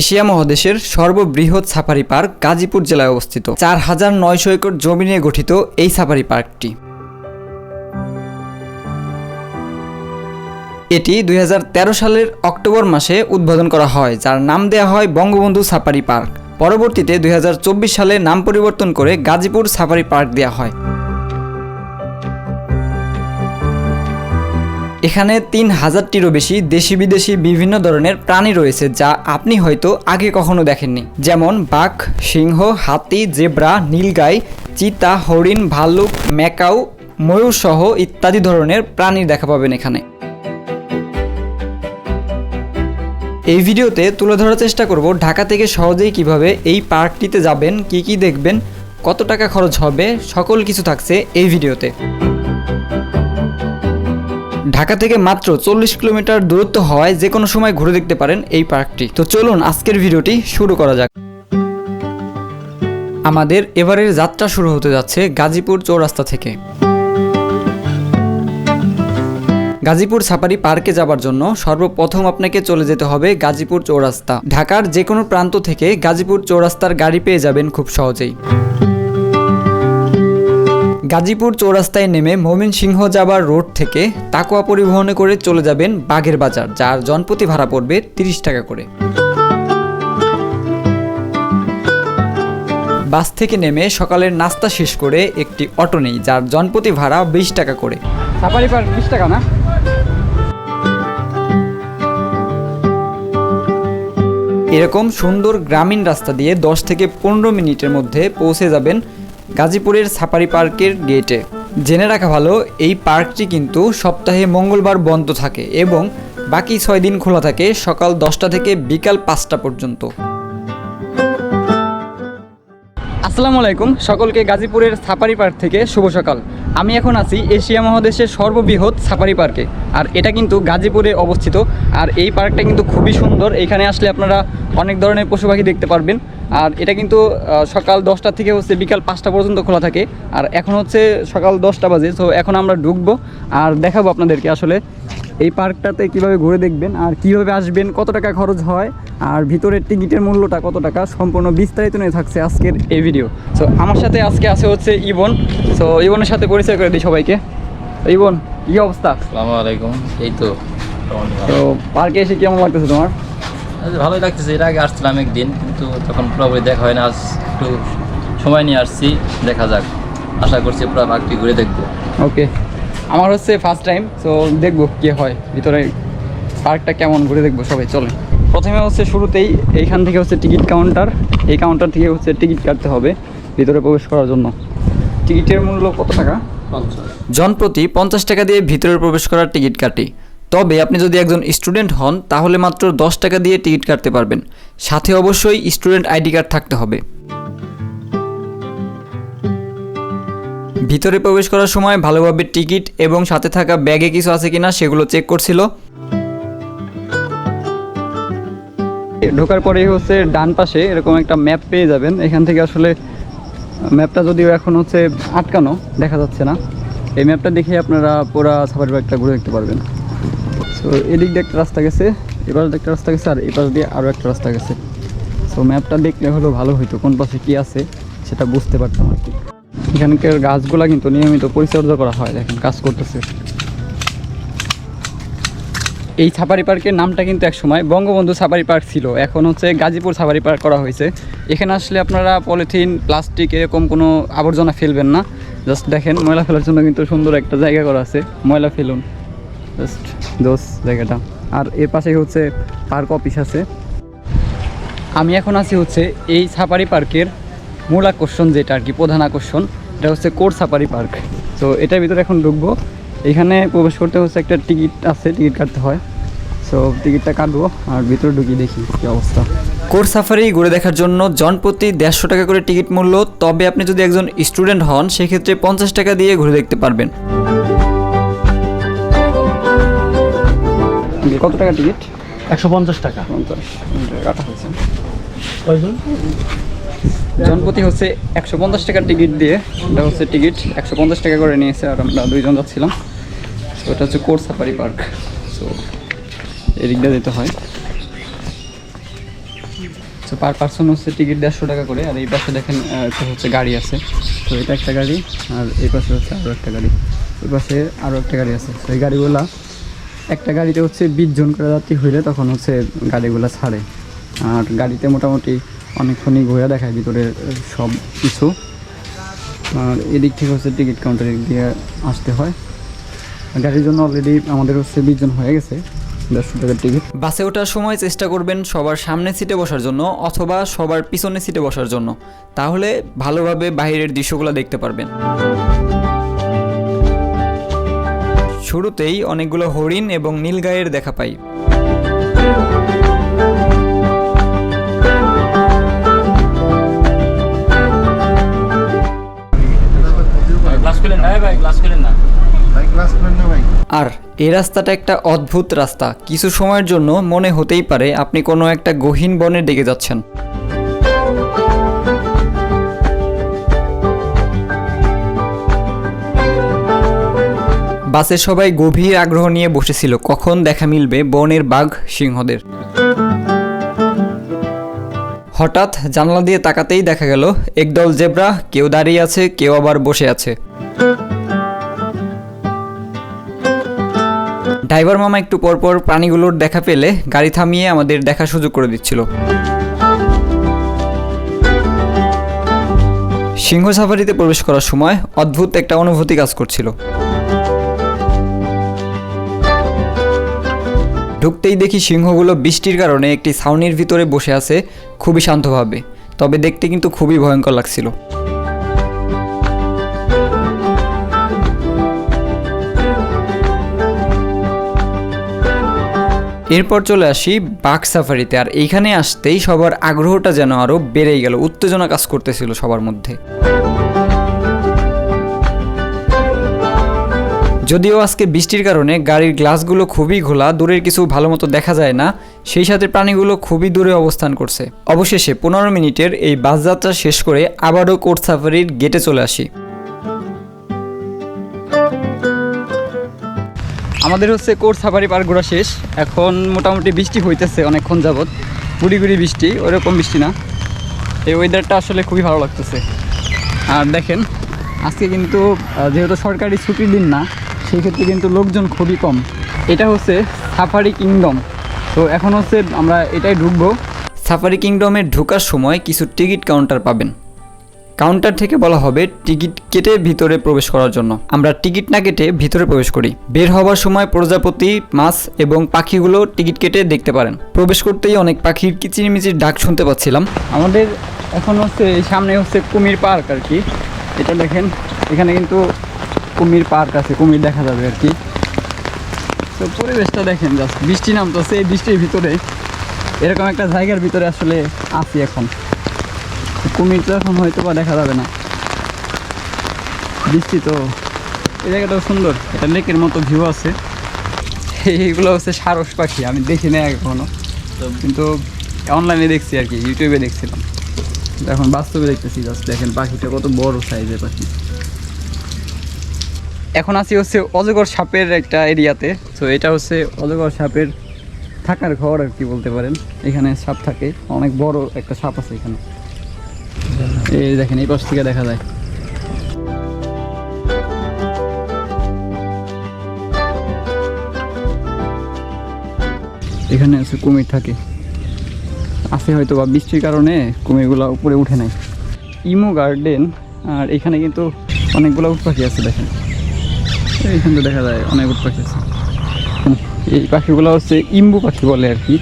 Asia মহাদেশের সর্ববৃহৎ safari park Gazipur জেলায় অবস্থিত। চার হাজার নয়শো একর জমি নিয়ে গঠিত এই সাফারি পার্কটি। এটি দুই হাজার তেরো সালের অক্টোবর মাসে উদ্বোধন করা হয়, যার নাম দেওয়া হয় বঙ্গবন্ধু সাফারি পার্ক। পরবর্তীতে দুই হাজার চব্বিশ সালে নাম পরিবর্তন করে গাজীপুর সাফারি পার্ক দেওয়া হয়। এখানে তিন হাজারটিরও বেশি দেশি বিদেশি বিভিন্ন ধরনের প্রাণী রয়েছে যা আপনি হয়তো আগে কখনো দেখেননি। যেমন বাঘ, সিংহ, হাতি, জেব্রা, নীলগাই, চিতা, হরিণ, ভাল্লুক, ম্যাকাউ ময়ূর সহ ইত্যাদি ধরনের প্রাণী দেখা পাবেন এখানে। এই ভিডিওতে তুলে ধরার চেষ্টা করব ঢাকা থেকে সহজেই কীভাবে এই পার্কটিতে যাবেন, কি কি দেখবেন, কত টাকা খরচ হবে, সকল কিছু থাকছে এই ভিডিওতে। ঢাকা থেকে মাত্র চল্লিশ কিলোমিটার দূরত্ব হওয়ায় যে কোনো সময় ঘুরে দেখতে পারেন এই পার্কটি। তো চলুন, আজকের ভিডিওটি শুরু করা যাক। আমাদের এবারের যাত্রা শুরু হতে যাচ্ছে গাজীপুর চৌরাস্তা থেকে। গাজীপুর সাফারি পার্কে যাবার জন্য সর্বপ্রথম আপনাকে চলে যেতে হবে গাজীপুর চৌরাস্তা। ঢাকার যে কোনো প্রান্ত থেকে গাজীপুর চৌরাস্তার গাড়ি পেয়ে যাবেন খুব সহজেই। গাজীপুর চৌরাস্তায় নেমে ময়মনসিংহ যাবার রোড থেকে তাকুয়া পরিবহনে করে চলে যাবেন বাঘের বাজার যার জনপ্রতি ভাড়া পড়বে তিরিশ টাকা করে। বাস থেকে নেমে সকালের নাস্তা শেষ করে একটি অটো নেই যার জনপ্রতি ভাড়া বিশ টাকা করে। সাফারি বিশ টাকা না? এরকম সুন্দর গ্রামীণ রাস্তা দিয়ে দশ থেকে পনেরো মিনিটের মধ্যে পৌঁছে যাবেন গাজীপুরের সাফারি পার্কের গেটে। জেনে রাখা ভালো, এই পার্কটি কিন্তু সপ্তাহে মঙ্গলবার বন্ধ থাকে এবং বাকি ছয় দিন খোলা থাকে সকাল দশটা থেকে বিকাল পাঁচটা পর্যন্ত। আসসালামু আলাইকুম, সকলকে গাজীপুরের সাফারি পার্ক থেকে শুভ সকাল। আমি এখন আছি এশিয়া মহাদেশের সর্ববৃহৎ সাফারি পার্কে আর এটা কিন্তু গাজীপুরে অবস্থিত। আর এই পার্কটা কিন্তু খুবই সুন্দর। এখানে আসলে আপনারা অনেক ধরনের পশু পাখি দেখতে পারবেন। আর এটা কিন্তু সকাল দশটা থেকে হচ্ছে বিকাল পাঁচটা পর্যন্ত খোলা থাকে। আর এখন হচ্ছে সকাল দশটা বাজে। তো এখন আমরা ঢুকবো। আর দেখাবো আপনাদেরকে আসলে এই পার্কটাতে কীভাবে ঘুরে দেখবেন আর কীভাবে আসবেন কত টাকা খরচ হয় আর ভিতরের টিকিটের মূল্যটা কত টাকা সম্পূর্ণ বিস্তারিত নিয়ে থাকছে আজকের এই ভিডিও সো আমার সাথে আজকে আছে হচ্ছে ইবন। সো ইবনের সাথে পরিচয় করে দিই সবাইকে। তো ইবন কি অবস্থা? আসসালামু আলাইকুম। এই তো। তো পার্কে এসে কেমন লাগতেছে তোমার? ভালোই লাগতেছে। এর আগে আসছিলাম একদিন কিন্তু তখন পুরোপুরি দেখা হয় না। আজ একটু সময় নিয়ে আসছি। দেখা যাক। আশা করছি পুরো পার্কটি ঘুরে দেখব। ওকে আমার হচ্ছে ফার্স্ট টাইম তো দেখব কি হয়। ভিতরে পার্কটা কেমন ঘুরে দেখব সবাই চলে প্রথমে হচ্ছে শুরুতেই এইখান থেকে হচ্ছে টিকিট কাউন্টার এই কাউন্টার থেকে হচ্ছে টিকিট কাটতে হবে ভিতরে প্রবেশ করার জন্য। টিকিটের মূল্য কত টাকা? জনপ্রতি পঞ্চাশ টাকা দিয়ে ভিতরে প্রবেশ করার টিকিট কাটি। তবে আপনি যদি একজন স্টুডেন্ট হন, তাহলে মাত্র দশ টাকা দিয়ে টিকিট কাটতে পারবেন। সাথে অবশ্যই স্টুডেন্ট আইডি কার্ড থাকতে হবে। ভিতরে প্রবেশ করার সময় ভালোভাবে টিকিট এবং সাথে থাকা ব্যাগে কিছু আছে কিনা সেগুলো চেক করছিল। ঢোকার পরেই হচ্ছে ডান পাশে এরকম একটা ম্যাপ পেয়ে যাবেন। এখান থেকে আসলে, ম্যাপটা যদিও এখন হচ্ছে আটকানো, দেখা যাচ্ছে না। এই ম্যাপটা দেখে আপনারা পুরা সাফারি পার্কটা ঘুরে দেখতে পারবেন। সো এদিক দিয়ে একটা রাস্তা গেছে এবার একটা রাস্তা গেছে, আর এই পাশ দিয়ে আরও একটা রাস্তা গেছে। সো ম্যাপটা দেখলে হলো ভালো হইতো, কোন পাশে কী আছে সেটা বুঝতে পারতাম আর কি। এখানকার গাছগুলা কিন্তু নিয়মিত পরিচর্যা করা হয়, দেখেন, কাজ করতেছে। এই সাফারি পার্কের নামটা কিন্তু একসময় বঙ্গবন্ধু সাফারি পার্ক ছিল, এখন হচ্ছে গাজীপুর সাফারি পার্ক করা হয়েছে। এখানে আসলে আপনারা পলিথিন, প্লাস্টিক এরকম কোনো আবর্জনা ফেলবেন না। জাস্ট দেখেন, ময়লা ফেলার জন্য কিন্তু সুন্দর একটা জায়গা করা আছে, ময়লা ফেলুন। জাস্ট দোষ জায়গাটা। আর এর পাশেই হচ্ছে পার্ক অফিস আছে। আমি এখন আছি হচ্ছে এই সাফারি পার্কের মূল আকর্ষণ যেটা আর কি, প্রধান আকর্ষণ। এটা হচ্ছে কোর সাফারি পার্ক। তো এটার ভিতরে এখন ঢুকবো। এখানে প্রবেশ করতে হচ্ছে একটা টিকিট আছে টিকিট কাটতে হয়। সো টিকিটটা কাটবো আর ভিতরে ঢুকি দেখি কী অবস্থা। কোর সাফারি ঘুরে দেখার জন্য জনপ্রতি দেড়শো টাকা করে টিকিট মূল্য তবে আপনি যদি একজন স্টুডেন্ট হন সেক্ষেত্রে পঞ্চাশ টাকা দিয়ে ঘুরে দেখতে পারবেন। কত টাকা টিকিট? একশো পঞ্চাশ টাকা। পঞ্চাশ। কাটা হয়েছে কয়জন? জনপ্রতি হচ্ছে একশো পঞ্চাশ টাকার টিকিট দিয়ে, এটা হচ্ছে টিকিট। একশো পঞ্চাশ টাকা করে নিয়েছে আর আমরা দুইজন যাচ্ছিলাম। তো এটা হচ্ছে কোর সাফারি পার্ক। সো এদিক দিয়ে যেতে হয়। তো পার পার্সন হচ্ছে টিকিট দেড়শো টাকা করে, আর এই পাশে দেখেন একটা হচ্ছে গাড়ি আছে। তো এটা একটা গাড়ি, আর এই পাশে হচ্ছে আরও একটা গাড়ি। এই পাশে আরও একটা গাড়ি আছে। এই গাড়িগুলা, একটা গাড়িতে হচ্ছে বিশ জন করে যাত্রী হইলে তখন হচ্ছে গাড়িগুলো ছাড়ে। আর গাড়িতে মোটামুটি অনেকক্ষণই ঘোরা দেখায় ভিতরে সব কিছু। আর এদিক থেকে হচ্ছে টিকিট কাউন্টারে দিয়ে আসতে হয়। গাড়ির জন্য অলরেডি আমাদের হচ্ছে বিশ জন হয়ে গেছে, দেড়শো টাকার টিকিট। বাসে ওঠার সময় চেষ্টা করবেন সবার সামনে সিটে বসার জন্য অথবা সবার পিছনে সিটে বসার জন্য। তাহলে ভালোভাবে বাইরের দৃশ্যগুলো দেখতে পারবেন। শুরুতেই অনেকগুলো হরিণ এবং নীলগাইয়ের দেখা পাই। আর এই রাস্তাটা একটা অদ্ভুত রাস্তা। কিছু সময়ের জন্য মনে হতেই পারে আপনি কোনো একটা গহীন বনের দিকে যাচ্ছেন। বাসে সবাই গভীর আগ্রহ নিয়ে বসেছিল কখন দেখা মিলবে বনের বাঘ সিংহদের। হঠাৎ জানলা দিয়ে তাকাতেই দেখা গেল, একদল জেব্রা কেউ দাঁড়িয়ে আছে, কেউ আবার বসে আছে। ড্রাইভার মামা একটু পরপর প্রাণীগুলোর দেখা পেলে গাড়ি থামিয়ে আমাদের দেখা সুযোগ করে দিচ্ছিল। সিংহ সাফারিতে প্রবেশ করার সময় অদ্ভুত একটা অনুভূতি কাজ করছিল। ঢুকতেই দেখি সিংহগুলো বৃষ্টির কারণে একটি ছাউনির ভিতরে বসে আছে খুবই শান্তভাবে। তবে দেখতে কিন্তু খুবই ভয়ঙ্কর লাগছিল। এরপর চলে আসি বাঘ সাফারিতে। আর এইখানে আসতেই সবার আগ্রহটা যেন আরও বেড়েই গেল। উত্তেজনা কাজ করতেছিল সবার মধ্যে। যদিও আজকে বৃষ্টির কারণে গাড়ির গ্লাসগুলো খুবই ঘোলা, দূরের কিছু ভালো মতো দেখা যায় না, সেই সাথে প্রাণীগুলো খুবই দূরে অবস্থান করছে। অবশেষে পনেরো মিনিটের এই বাস যাত্রা শেষ করে আবারও কোর্ট সাফারির গেটে চলে আসি। আমাদের হচ্ছে কোর্ট সাফারি পার ঘোরা শেষ। এখন মোটামুটি বৃষ্টি হইতেছে অনেকক্ষণ যাবৎ। গুড়ি গুড়ি বৃষ্টি ওরকম বৃষ্টি না। এই ওয়েদারটা আসলে খুবই ভালো লাগতেছে। আর দেখেন, আজকে কিন্তু যেহেতু সরকারি ছুটির দিন না সেই ক্ষেত্রে কিন্তু লোকজন খুবই কম। এটা হচ্ছে সাফারি কিংডম। তো এখন হচ্ছে আমরা এটাই ঢুকবো। সাফারি কিংডমে ঢোকার সময় কিছু টিকিট কাউন্টার পাবেন। কাউন্টার থেকে বলা হবে টিকিট কেটে ভিতরে প্রবেশ করার জন্য। আমরা টিকিট না কেটে ভিতরে প্রবেশ করি। বের হওয়ার সময় প্রজাপতি মাছ এবং পাখিগুলো টিকিট কেটে দেখতে পারেন। প্রবেশ করতেই অনেক পাখির কিচিরমিচির ডাক শুনতে পাচ্ছিলাম। আমাদের এখন হচ্ছে সামনে হচ্ছে কুমির পার্ক আর কি। এটা দেখেন এখানে কিন্তু কুমির পার্ক আছে, কুমির দেখা যাবে আর কি। তো পরিবেশটা দেখেন জাস্ট বৃষ্টি নামতেছে এই বৃষ্টির ভিতরে। এরকম একটা জায়গার ভিতরে আসলে আছি এখন। কুমির তো এখন হয়তো বা দেখা যাবে না। বৃষ্টি তো, এই জায়গাটাও সুন্দর এটা লেকের মতো ভিউ আছে। এইগুলো হচ্ছে সারস পাখি, আমি দেখি না এখনও। তো কিন্তু অনলাইনে দেখছি আর কি ইউটিউবে দেখছিলাম। এখন বাস্তবে দেখতেছি জাস্ট দেখেন পাখিটা কত বড় সাইজের পাখি। এখন আছি হচ্ছে অজগর সাপের একটা এরিয়াতে। তো এটা হচ্ছে অজগর সাপের থাকার ঘর আর কি বলতে পারেন। এখানে সাপ থাকে, অনেক বড় একটা সাপ আছে এখানে। এই দেখেন, এই পাশ থেকে দেখা যায়। এখানে আছে কুমির থাকে। আছে হয়তো বা বৃষ্টির কারণে কুমিরগুলো উপরে উঠে নাই। ইমো গার্ডেন, আর এখানে কিন্তু অনেকগুলো উট পাখি আছে দেখেন। এইখানে তো দেখা যায় অনেক উট পাখি আছে। এই পাখিগুলো হচ্ছে ইম্বু পাখি বলে আর কি।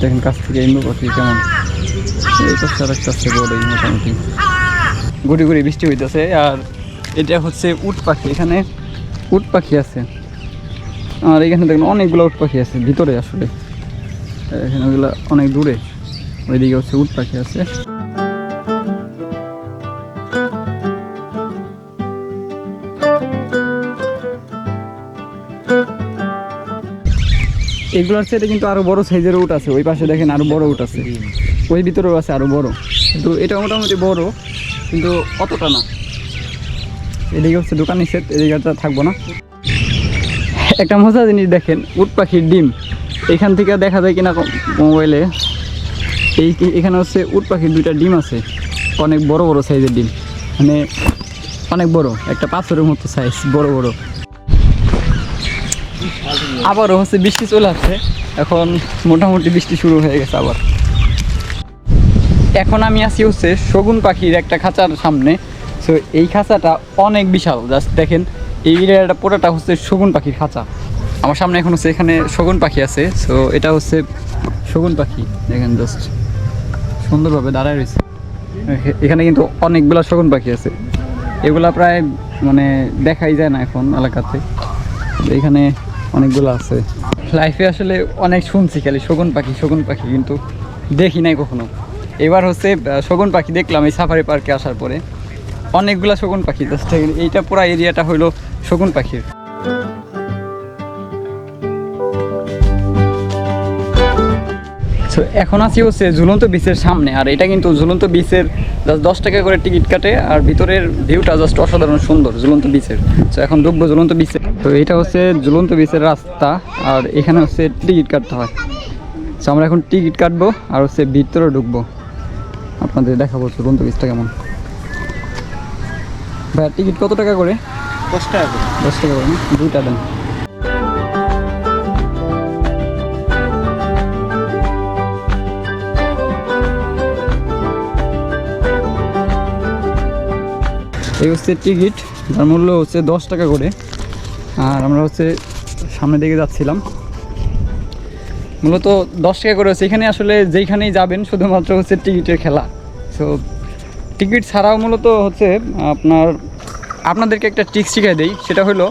দেখেন কাছ থেকে ইম্বু পাখি কেমন। এই পাশে আর একটা আছে বড়ই মোটামুটি। গুড়ি গুড়ি বৃষ্টি হইতেছে আর এটা হচ্ছে উট পাখি। এখানে উট পাখি আছে। আর এখানে দেখুন অনেকগুলো উট পাখি আছে ভিতরে আসলে। এখানে ওগুলো অনেক দূরে। ওইদিকে হচ্ছে উট পাখি আছে। এগুলোর সাথে কিন্তু আরও বড় সাইজের উট আছে, ওই পাশে দেখেন আরও বড় উট আছে। ওই ভিতরেও আছে আরও বড়। কিন্তু এটা মোটামুটি বড়, কিন্তু অতটা না। এদিকে হচ্ছে দোকানি সেট, এদিকে থাকব না। একটা মজা জিনিস দেখেন, উট পাখির ডিম। এখান থেকে দেখা যায় কিনা মোবাইলে। এই এখানে হচ্ছে উট পাখির দুইটা ডিম আছে। অনেক বড় বড় সাইজের ডিম। মানে অনেক বড়, একটা পাথরের মতো সাইজ বড় বড়। আবারও হচ্ছে বৃষ্টি চলে আসছে। এখন মোটামুটি বৃষ্টি শুরু হয়ে গেছে আবার। এখন আমি আছি হচ্ছে শগুন পাখির একটা খাঁচার সামনে। সো এই খাঁচাটা অনেক বিশাল জাস্ট দেখেন, এই এরিয়াটা পুরোটা হচ্ছে শগুন পাখির খাঁচা। আমার সামনে এখন হচ্ছে এখানে শগুন পাখি আছে। সো এটা হচ্ছে শগুন পাখি। দেখেন জাস্ট সুন্দরভাবে দাঁড়ায় রয়েছে। এখানে কিন্তু অনেকগুলো শগুন পাখি আছে। এগুলা প্রায় মানে দেখাই যায় না এখন এলাকাতে। এখানে অনেকগুলো আছে। লাইফে আসলে অনেক শুনছি খালি শগুন পাখি শগুন পাখি কিন্তু দেখি নাই কখনো। এবার হচ্ছে শগুন পাখি দেখলাম এই সাফারি পার্কে আসার পরে। অনেকগুলা শগুন পাখি এইটা পুরো এরিয়াটা হইল শগুন পাখির। So, এখন আছি হচ্ছে ঝুলন্ত বিচের সামনে। আর এটা কিন্তু ঝুলন্ত বিচের জাস্ট দশ টাকা করে টিকিট কাটে আর ভিতরের ভিউটা জাস্ট অসাধারণ সুন্দর ঝুলন্ত বিচের তো এখন ঢুকবো ঝুলন্ত বিচে তো এটা হচ্ছে ঝুলন্ত বিচের রাস্তা আর এখানে হচ্ছে টিকিট কাটতে হয়। তো আমরা এখন টিকিট কাটবো আর হচ্ছে ভিতরে ঢুকবো। আপনাদের দেখাবো ঝুলন্ত বিচটা কেমন। ভাইয়া টিকিট কত টাকা করে? দশ টাকা করে। দশ টাকা করে দুইটা দেন। এই হচ্ছে টিকিট যার মূল্য হচ্ছে দশ টাকা করে। আর আমরা হচ্ছে সামনের দিকে যাচ্ছিলাম। মূলত দশ টাকা করে হচ্ছে এখানে আসলে যেইখানেই যাবেন, শুধুমাত্র হচ্ছে টিকিটের খেলা। সো টিকিট ছাড়াও মূলত হচ্ছে আপনার, আপনাদেরকে একটা ট্রিক্স শিখাই দেই। সেটা হলো,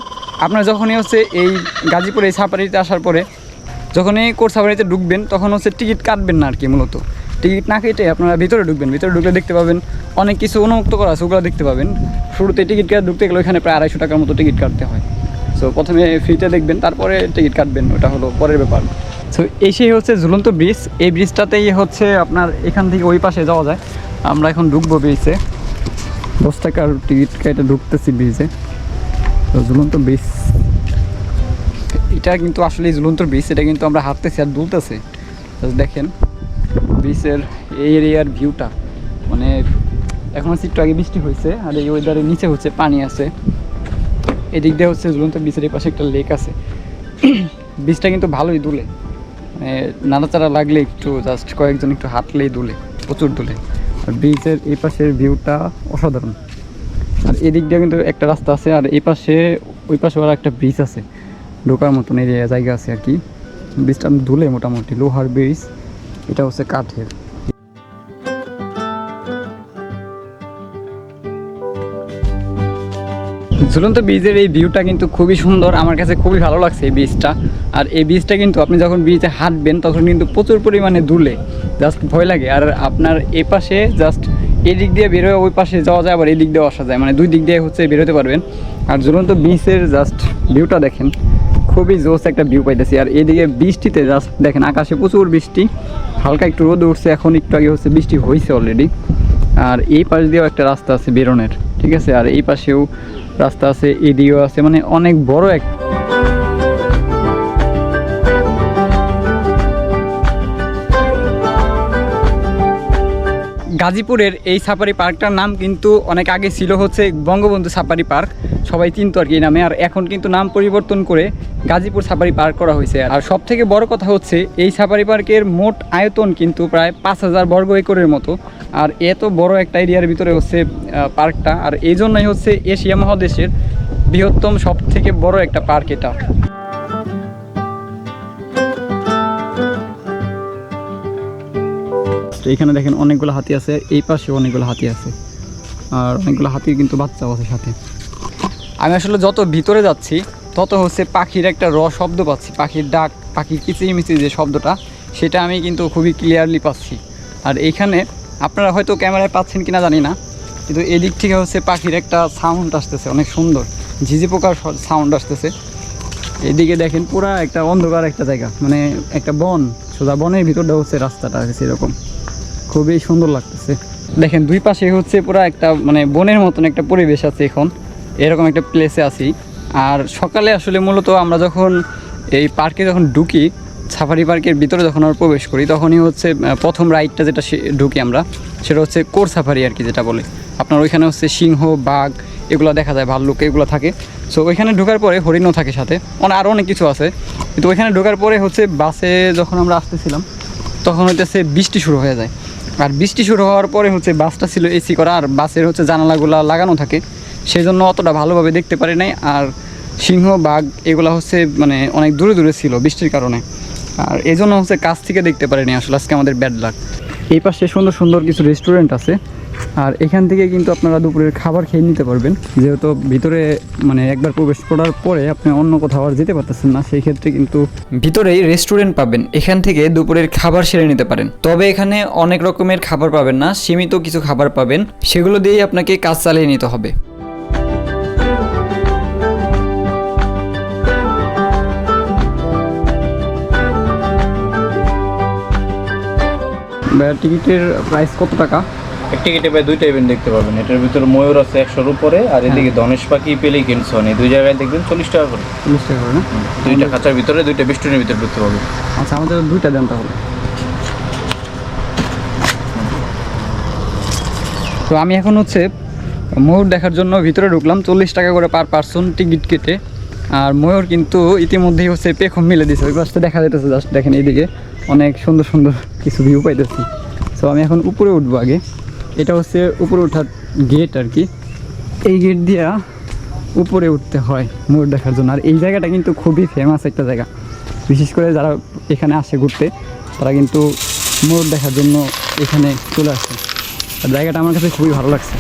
আপনার যখনই হচ্ছে এই গাজীপুরে এই সাফারিতে আসার পরে, যখনই কোর সাফারিতে ঢুকবেন, তখন হচ্ছে টিকিট কাটবেন না আর কি মূলত। টিকিট না কেটে আপনারা ভিতরে ঢুকবেন, ভিতরে ঢুকলে দেখতে পাবেন অনেক কিছু উন্মুক্ত করা আছে, ওগুলো দেখতে পাবেন। শুরুতে টিকিট কেটে ঢুকতে গেলে ওইখানে প্রায় আড়াইশো টাকার মতো টিকিট কাটতে হয়। সো প্রথমে ফ্রিতে দেখবেন, তারপরে টিকিট কাটবেন, ওটা হলো পরের ব্যাপার। সো এই সেই হচ্ছে ঝুলন্ত ব্রিজ এই ব্রিজটাতেই হচ্ছে আপনার এখান থেকে ওই পাশে যাওয়া যায়। আমরা এখন ঢুকবো ব্রিজে দশ টাকার টিকিট কেটে ঢুকতেছি ব্রিজে তো ঝুলন্ত ব্রিজ এটা কিন্তু আসলে ঝুলন্ত ব্রিজ এটা কিন্তু আমরা হাঁটতেছি আর দুলতেছি। দেখেন। ব্রিজের এই এরিয়ার ভিউটা মানে এখন হচ্ছে একটু আগে বৃষ্টি হয়েছে আর এই ওয়েদারের নিচে হচ্ছে, পানি আছে। এদিক দিয়ে হচ্ছে ঝুলন্ত ব্রিজের এই পাশে একটা লেক আছে। বীজটা কিন্তু ভালোই দুলে। মানে নাড়াচাড়া লাগলে একটু জাস্ট কয়েকজন একটু হাঁটলেই দুলে, প্রচুর দুলে। আর ব্রিজের এই পাশের ভিউটা অসাধারণ। আর এদিক দিয়ে কিন্তু একটা রাস্তা আছে আর এই পাশে, ওই পাশে আবার একটা ব্রিজ আছে। ঢোকার মতন এরিয়া, জায়গা আছে আর কি। ব্রিজটা ধুলে মোটামুটি, লোহার ব্রিজ। এটা হচ্ছে কাঠের। ঝুলন্ত ব্রিজের এই ভিউটা কিন্তু খুবই সুন্দর, আমার কাছে খুবই ভালো লাগছে এই ব্রিজটা। আর এই ব্রিজটা কিন্তু আপনি যখন ব্রিজে হাঁটবেন, তখন কিন্তু প্রচুর পরিমাণে দুলে জাস্ট ভয় লাগে। আর আপনার এ পাশে জাস্ট এদিক দিয়ে বেরোয় ওই পাশে যাওয়া যায়, আবার এই দিক দিয়ে আসা যায়। মানে দুই দিক দিয়ে হচ্ছে বেরোতে পারবেন। আর ঝুলন্ত ব্রিজের জাস্ট ভিউটা দেখেন, খুবই জোস একটা ভিউ পাইতেছি। আর এদিকে বৃষ্টিতে জাস্ট দেখেন, আকাশে প্রচুর বৃষ্টি। হালকা একটু রোদ উঠছে, এখন একটু আগে হচ্ছে বৃষ্টি হয়েছে অলরেডি আর এই পাশ দিয়েও একটা রাস্তা আছে বেরোনের, ঠিক আছে? আর এই পাশেও রাস্তা আছে, এদিকেও আছে মানে অনেক বড় এক গাজীপুরের এই সাফারি পার্কটার নাম কিন্তু অনেক আগে ছিল হচ্ছে বঙ্গবন্ধু সাফারি পার্ক। সবাই চিনতো আর কি নামে। আর এখন কিন্তু নাম পরিবর্তন করে গাজীপুর সাফারি পার্ক করা হয়েছে। আর সব থেকে বড় কথা হচ্ছে, এই সাফারি পার্কের মোট আয়তন কিন্তু প্রায় পাঁচ হাজার বর্গ একরের মতো। আর এত বড় একটা এরিয়ার ভিতরে হচ্ছে পার্কটা। আর এই জন্যই হচ্ছে এশিয়া মহাদেশের বৃহত্তম সব থেকে বড় একটা পার্ক এটা। তো এখানে দেখেন অনেকগুলো হাতি আছে, এই পাশে অনেকগুলো হাতি আছে। আর অনেকগুলো হাতির কিন্তু বাচ্চাও আছে সাথে। আমি আসলে যত ভিতরে যাচ্ছি, তত হচ্ছে পাখির একটা র শব্দ পাচ্ছি, পাখির ডাক, পাখির কিচিরমিচির যে শব্দটা, সেটা আমি কিন্তু খুবই ক্লিয়ারলি পাচ্ছি। আর এইখানে আপনারা হয়তো ক্যামেরায় পাচ্ছেন কিনা জানি না, কিন্তু এদিক থেকে হচ্ছে পাখির একটা সাউন্ড আসতেছে, অনেক সুন্দর। ঝিঝি পোকার সাউন্ড আসতেছে। এদিকে দেখেন পুরা একটা অন্ধকার একটা জায়গা মানে একটা বন। সোজা বনের ভিতরটা হচ্ছে রাস্তাটা সেরকম খুবই সুন্দর লাগতেছে। দেখেন, দুই পাশে হচ্ছে পুরো একটা মানে বনের মতন একটা পরিবেশ আছে এখন। এরকম একটা প্লেসে আছি। আর সকালে আসলে মূলত আমরা যখন এই পার্কে যখন ঢুকি সাফারি পার্কের ভিতরে যখন আমরা প্রবেশ করি, তখনই হচ্ছে প্রথম রাইডটা যেটা ঢুকি আমরা, সেটা হচ্ছে কোর সাফারি আর কি যেটা বলে। আপনার ওইখানে হচ্ছে সিংহ, বাঘ, এগুলো দেখা যায়, ভাল্লুক, এগুলো থাকে। সো ওইখানে ঢোকার পরে হরিণও থাকে সাথে। অনেক আরও অনেক কিছু আছে। কিন্তু ওইখানে ঢোকার পরে হচ্ছে বাসে যখন আমরা আসতেছিলাম, তখন হইতেছে বৃষ্টি শুরু হয়ে যায়। আর বৃষ্টি শুরু হওয়ার পরে হচ্ছে বাসটা ছিল এসি করা, আর বাসের হচ্ছে জানালাগুলো লাগানো থাকে। সেই জন্য অতটা ভালোভাবে দেখতে পারি নাই। আর সিংহ, বাঘ, এগুলো হচ্ছে মানে অনেক দূরে দূরে ছিল বৃষ্টির কারণে। আর এই জন্য হচ্ছে কাছ থেকে দেখতে পারিনি আসলে আজকে আমাদের ব্যাড লাগ এই পাশে সুন্দর সুন্দর কিছু রেস্টুরেন্ট আছে। আর এখান থেকে কিন্তু আপনারা দুপুরের খাবার খেয়ে নিতে পারবেন। যেহেতু ভিতরে মানে একবার প্রবেশ করার পরে আপনি অন্য কোথাও আর যেতে পারতেছেন না, সেই ক্ষেত্রে কিন্তু ভিতরেই রেস্টুরেন্ট পাবেন। এখান থেকে দুপুরের খাবার সেরে নিতে পারেন। তবে এখানে অনেক রকমের খাবার পাবেন না, সীমিত কিছু খাবার পাবেন। সেগুলো দিয়েই আপনাকে কাজ চালিয়ে নিতে হবে। টিকিটের প্রাইস কত টাকা? টিকিটে প্রায় দুইটা ইভেন্ট দেখতে পাবেন। এটার ভিতরে ময়ূর আছে একশোর উপরে আর এদিকে ধনেশ পাখি পেলিকেন্সন এই দুই জায়গায় দেখবেন চল্লিশ টাকা করে। চল্লিশ টাকা করে না? দুইটা খাঁচার ভিতরে দুইটা বেস্টনের ভিতরে ঢুকতে পারবেন আচ্ছা আমাদের দুইটা দেন তাহলে। তো আমি এখন হচ্ছে ময়ূর দেখার জন্য ভিতরে ঢুকলাম। চল্লিশ টাকা করে পার পার্সন টিকিট কেটে। আর ময়ূর কিন্তু ইতিমধ্যেই হচ্ছে পেখম মিলে দিছে। ওই পাশটা দেখা যেতেছে জাস্ট দেখেন এইদিকে। অনেক সুন্দর সুন্দর কিছু ভিউ পাইতেছি। সো আমি এখন উপরে উঠবো আগে। এটা হচ্ছে উপরে ওঠার গেট আর কি। এই গেট দিয়া উপরে উঠতে হয় ময়ূর দেখার জন্য। আর এই জায়গাটা কিন্তু খুবই ফেমাস একটা জায়গা। বিশেষ করে যারা এখানে আসে ঘুরতে, তারা কিন্তু ময়ূর দেখার জন্য এখানে চলে আসে। আর জায়গাটা আমার কাছে খুবই ভালো লাগছে।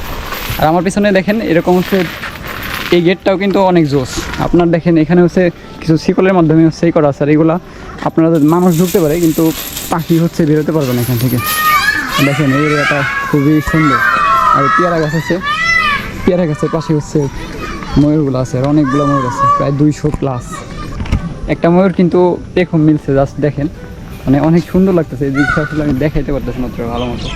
আর আমার পিছনে দেখেন, এরকম হচ্ছে এই গেটটাও কিন্তু অনেক জোস। আপনার দেখেন, এখানে হচ্ছে কিছু শিকলের মাধ্যমে এই করা আছে। আর এগুলা আপনারা মানুষ ঢুকতে পারে, কিন্তু পাখি হচ্ছে বেরোতে পারবে না এখান থেকে। দেখেন, এই এরিয়াটা খুবই সুন্দর। আর পেয়ারা গাছ আছে। পেয়ারা গাছের পাশে হচ্ছে ময়ূরগুলো আছে, আর অনেকগুলো ময়ূর আছে, প্রায় দুইশো প্লাস একটা ময়ূর কিন্তু দেখুন মিলছে জাস্ট দেখেন। মানে অনেক সুন্দর লাগতেছে, এই দিকটা আসলে আমি দেখাইতে পারতেছি মাত্র ভালো মতো।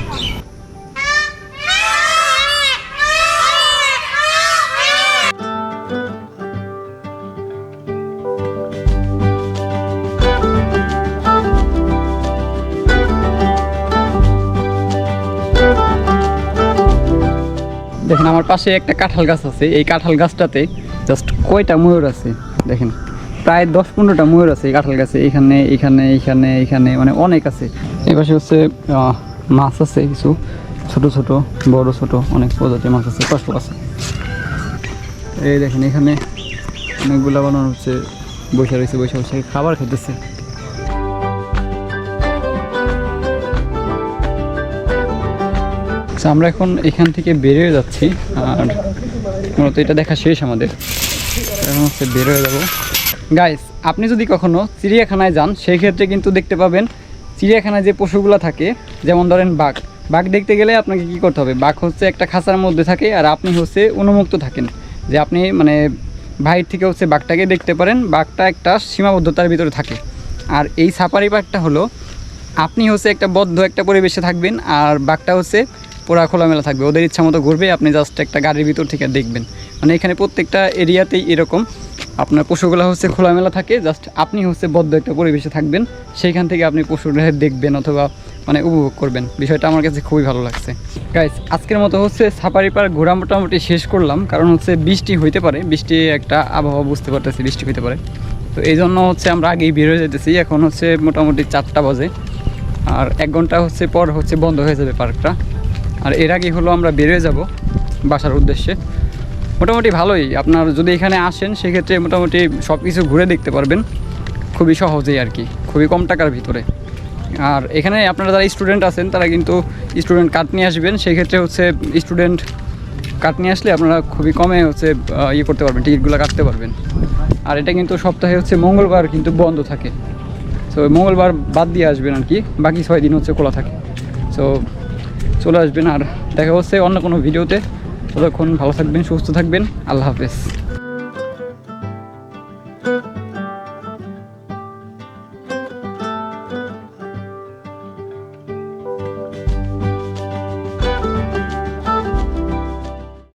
দেখেন, আমার পাশে একটা কাঁঠাল গাছ আছে। এই কাঁঠাল গাছটাতে জাস্ট কয়টা ময়ূর আছে? দেখেন, প্রায় দশ পনেরোটা ময়ূর আছে এই কাঁঠাল গাছে। এখানে এখানে এখানে এখানে মানে অনেক আছে। এই পাশে হচ্ছে মাছ আছে কিছু। ছোট ছোট, বড় ছোট অনেক প্রজাতির মাছ আছে, কষ্ট আছে এই দেখেন, এখানে অনেকগুলা বানানো হচ্ছে, বসে রয়েছে, বসে বসে খাবার খেতেছে আমরা এখন এখান থেকে বেরিয়ে যাচ্ছি, আর মূলত এটা দেখা শেষ আমাদের। এখন হচ্ছে বেরোয় যাব। গাইস আপনি যদি কখনো চিড়িয়াখানায় যান, সেই ক্ষেত্রে কিন্তু দেখতে পাবেন চিড়িয়াখানায় যে পশুগুলো থাকে, যেমন ধরেন বাঘ। বাঘ দেখতে গেলে আপনাকে কি করতে হবে? বাঘ হচ্ছে একটা খাঁচার মধ্যে থাকে, আর আপনি হচ্ছে উন্মুক্ত থাকেন। যে আপনি মানে বাইর থেকে হচ্ছে বাঘটাকে দেখতে পারেন, বাঘটা একটা সীমাবদ্ধতার ভিতরে থাকে। আর এই সাফারি পার্কটা হলো, আপনি হচ্ছে একটা বদ্ধ একটা পরিবেশে থাকবেন, আর বাঘটা হচ্ছে পুরা খোলামেলা থাকবে। ওদের ইচ্ছা মতো ঘুরবে, আপনি জাস্ট একটা গাড়ির ভিতর থেকে দেখবেন। মানে এখানে প্রত্যেকটা এরিয়াতেই এরকম। আপনার পশুগুলো হচ্ছে খোলামেলা থাকে জাস্ট আপনি হচ্ছে বদ্ধ একটা পরিবেশে থাকবেন। সেইখান থেকে আপনি পশুগুলো দেখবেন অথবা মানে উপভোগ করবেন। বিষয়টা আমার কাছে খুবই ভালো লাগছে। গাইজ আজকের মতো হচ্ছে সাফারি পার্ক ঘোরা মোটামুটি শেষ করলাম। কারণ হচ্ছে বৃষ্টি হইতে পারে, বৃষ্টি একটা আবহাওয়া বুঝতে পারতেছি বৃষ্টি হইতে পারে। তো এই জন্য হচ্ছে আমরা আগেই বের হয়ে যেতেছি এখন হচ্ছে মোটামুটি চারটা বাজে। আর এক ঘণ্টা হচ্ছে পর হচ্ছে বন্ধ হয়ে যাবে পার্কটা। আর এর আগে হলো আমরা বেরিয়ে যাব বাসার উদ্দেশ্যে। মোটামুটি ভালোই। আপনার যদি এখানে আসেন, সেক্ষেত্রে মোটামুটি সব কিছু ঘুরে দেখতে পারবেন। খুবই সহজেই আর কি। খুবই কম টাকার ভিতরে। আর এখানে আপনারা যারা স্টুডেন্ট আছেন, তারা কিন্তু স্টুডেন্ট কার্ড নিয়ে আসবেন। সেক্ষেত্রে হচ্ছে স্টুডেন্ট কার্ড নিয়ে আসলে আপনারা খুবই কমে হচ্ছে ইয়ে করতে পারবেন, টিকিটগুলো কাটতে পারবেন। আর এটা কিন্তু সপ্তাহে হচ্ছে মঙ্গলবার কিন্তু বন্ধ থাকে। তো মঙ্গলবার বাদ দিয়ে আসবেন আর কি। বাকি ছয় দিন হচ্ছে খোলা থাকে। তো চলে আসবেন আর দেখা হচ্ছে অন্য কোনো ভিডিওতে। ততক্ষণ ভালো থাকবেন, সুস্থ থাকবেন। আল্লাহ হাফেজ।